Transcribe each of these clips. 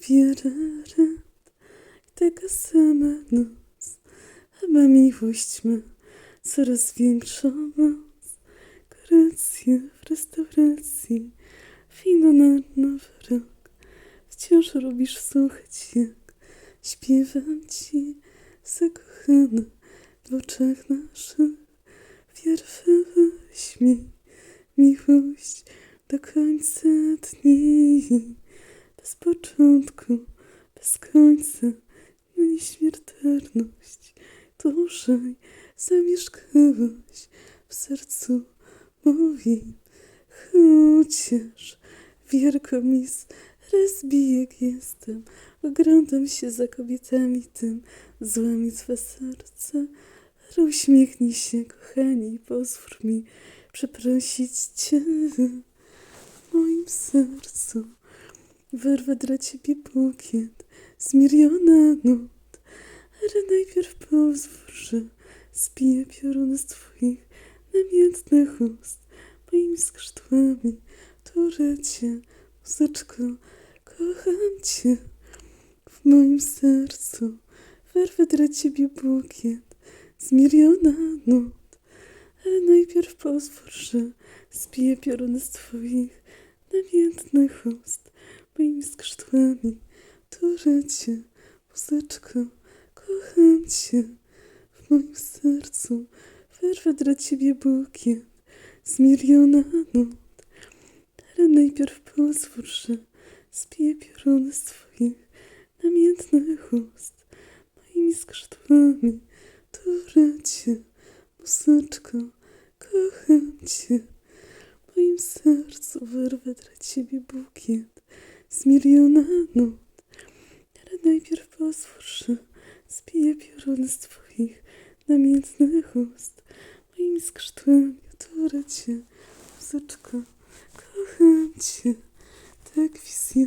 wieczorem, taka sama noc, chyba miłość ma coraz większą moc. Kreacja w restauracji, wino na nowy rok, wciąż robisz słuchać jak śpiewam ci, zakochana w oczach naszych, wierwałaś mi miłość do końca dni. Bez początku, bez końca, nieśmiertelność. Dłużej zamieszkałaś w sercu moim. Chociaż wielkomis rozbijek jestem, oglądam się za kobietami tym, złami swe serce. Uśmiechnij się, kochani, i pozwól mi przeprosić cię w moim sercu. Wyrwę dla ciebie bukiet z miliona nut, ale najpierw pozwól, że piorun z twoich namiętnych ust moimi skrzydłami. Turę cię, muzyczko, kocham cię w moim sercu. Wyrwę dla ciebie bukiet z miliona nut, ale najpierw pozwól, że piorun z twoich namiętnych ust moimi skrzydłami. Turę cię, muzyczko, kocham cię w moim sercu. Wyrwę dla ciebie bukiet z miliona nut, ale najpierw pozwól, że spiję piorun z twoich namiętnych ust moimi skrzydłami. Turę cię, muzyczko, kocham cię w moim sercu. Wyrwę dla ciebie bukiet z miliona nut, ale najpierw pozwól, że spiję piorun z twoich namiętnych ust moimi skrzydłami. Turę cię, muzyczko, kocham cię. Tak wizja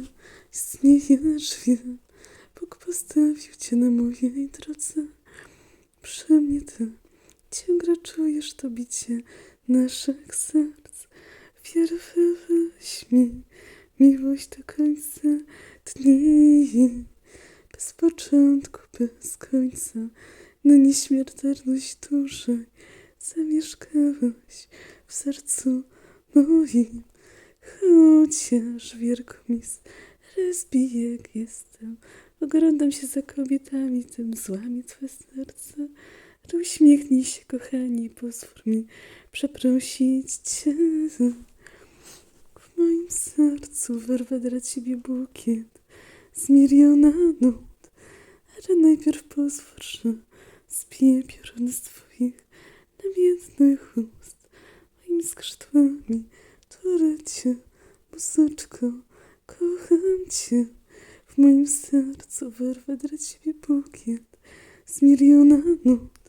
istniejesz, wiem. Bóg postawił cię na mojej drodze. Przy mnie ty ciągle czujesz to bicie naszych serc. Wierwę wyśmiej, miłość do końca dni. Bez początku, bez końca, na nieśmiertelność dłużej zamieszkałaś w sercu moim. Chociaż wielkomis rozbijek jestem, oglądam się za kobietami, tym złami twe serce. Uśmiechnij się, kochani, pozwól mi przeprosić cię. Moim sercu wyrwę dla ciebie bukiet z miliona nut, ale najpierw pozwól, że spiję piorun z twoich namiętnych ust moimi skrzydłami. Turę cię, muzyczko, kocham cię. W moim sercu wyrwę dla ciebie bukiet z miliona nut,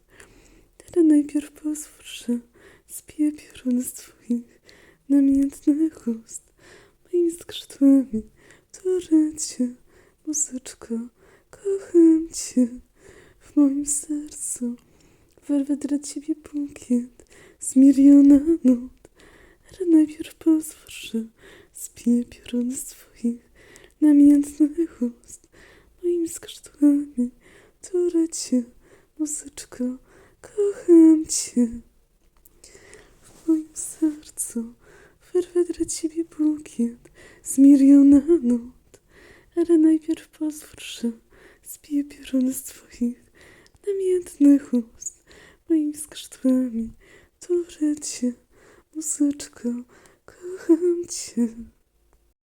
ale najpierw pozwól, że spiję piorun z twoich namiętnych ust moimi skrzydłami. Turę cię, muzyczko, kocham cię. W moim sercu wyrwę dla ciebie bukiet z miliona nut, ale najpierw pozwól, spiję piorun z twoich namiętnych ust moimi skrzydłami. Turę cię, muzyczko, kocham cię. W moim sercu wyrwę dla ciebie bukiet z miliona nut, ale najpierw pozwól, że spiję piorun z twoich namiętnych ust moimi skrzydłami. Turę cię, muzyczko, kocham cię.